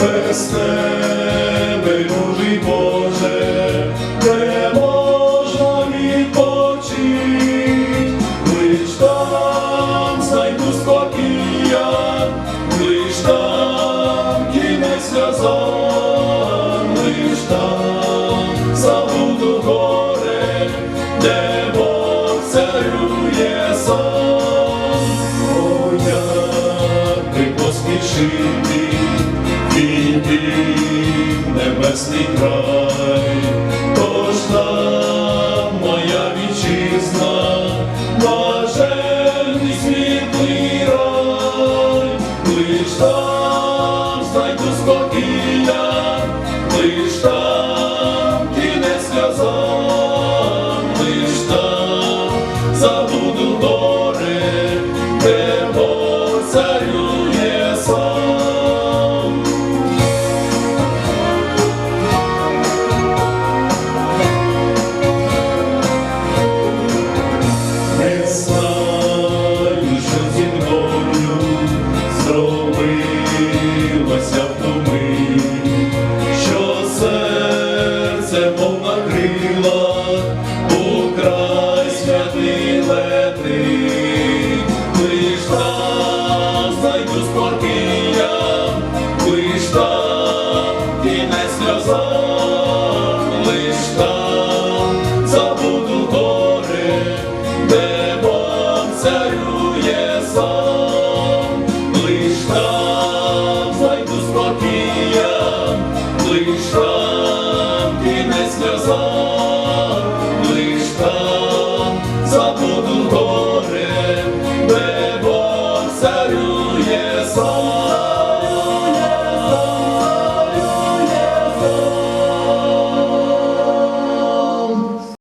без тебе, любий Боже, де можна лиш там знайду спокія, лиш там кінець сльозам, лиш там забуду горе, де Бог царює сам. Би поспішити, небесний край, край святий летить, лиш там знайду спокія, лиш там кінець сльозам, лиш там забуду горе, де Бог царює сам, лиш там знайду спокія, лиш там кінець сльозам. soul.